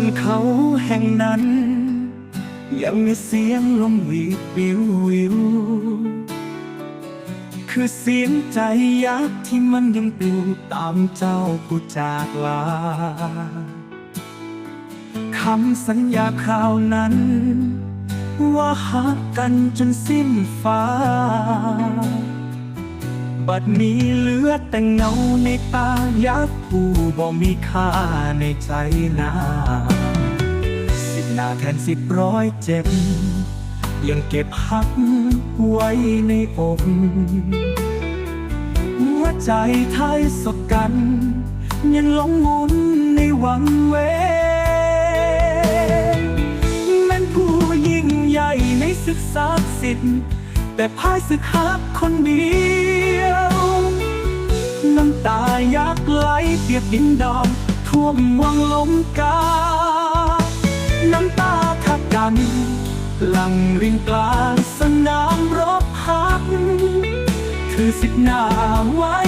นเขาแห่งนั้น ยังมีเสียงลมหวีดวิววิว คือเสียงใจยักษ์ที่มันยังปลูกตามเจ้าผู้จากลาคำสัญญาคราวนั้น ว่าหักกันจนสิ้นฟ้า บัดนี้เหลือแต่เงาในตายักษ์ผู้บ่มีค่าในใจนาสิบนาแทนสิบร้อยเจ็บ ยังเก็บหักไว้ในอกหัวใจไทยสบกัน ยังหลงหมุนในวังเวแมันผู้ยิ่งใหญ่ในศึกษาสิทธิ์ แต่พ่ายศึกหักคนเดียว น้ำตายักไหลเปียกดินดอนท่วมวังลมกา น้ำตาทับกันหลังริงกลางสนามรบหักคือสิบหน้าไว้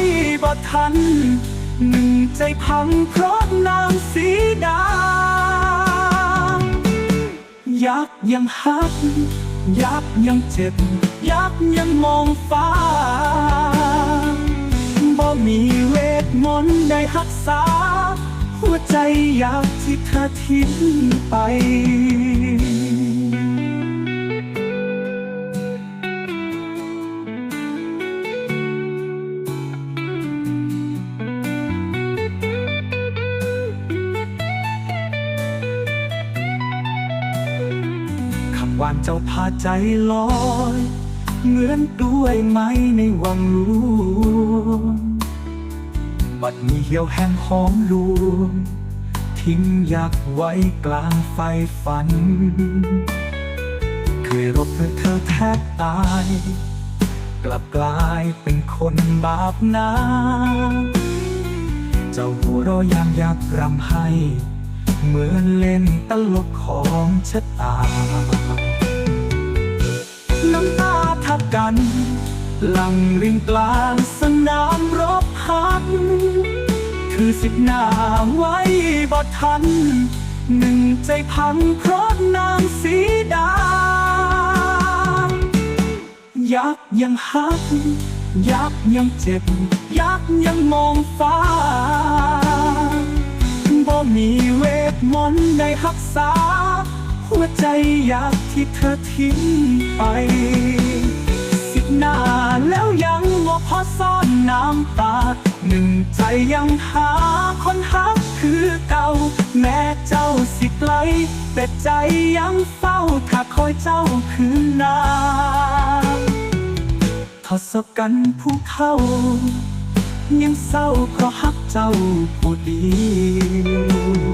บ่ทัน หนึ่งใจพังเพราะนางสีดา ยักยังหัก ยักษ์ยังเจ็บ ยักษ์ยังมองฟ้า บ่มีเวทมนต์ได้รักษา หัวใจอยากที่เธอทิ้งไป วานเจ้าพาใจลอย เหมือนด้วยไม้ในวังหลวงบัดมีเหี่ยวแห้งหอมรวง ทิ้งยักไว้กลางไฟฝัน เคยรบเพื่อเธอแทบตาย กลับกลายเป็นคนบาปนา เจ้าหัวเราะยามยักรำให้ เหมือนเล่นตลกของชะตา น้ำตาทับกัน หลังริงกลางสนามรบหักคือสิบหน้าไว้บ่ทัน หนึ่งใจพังเพราะนางสีดา ยักยังหักยักยังเจ็บ ยักยังมองฟ้า รักษา หัวใจอยากที่เธอทิ้งไป สิบหน้าแล้วยังบ่พอซ่อนน้ำตา หนึ่งใจยังหาคนหักคือเก่า แม้เจ้าสิไกล แต่ใจยังเฝ้าถ้าคอยเจ้าคืนนาทศกัณฐ์ผู้เข้า ยังเศร้าเพราะฮักเจ้าผู้เดียว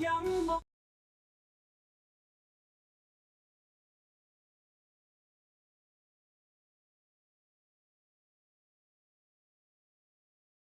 仰望。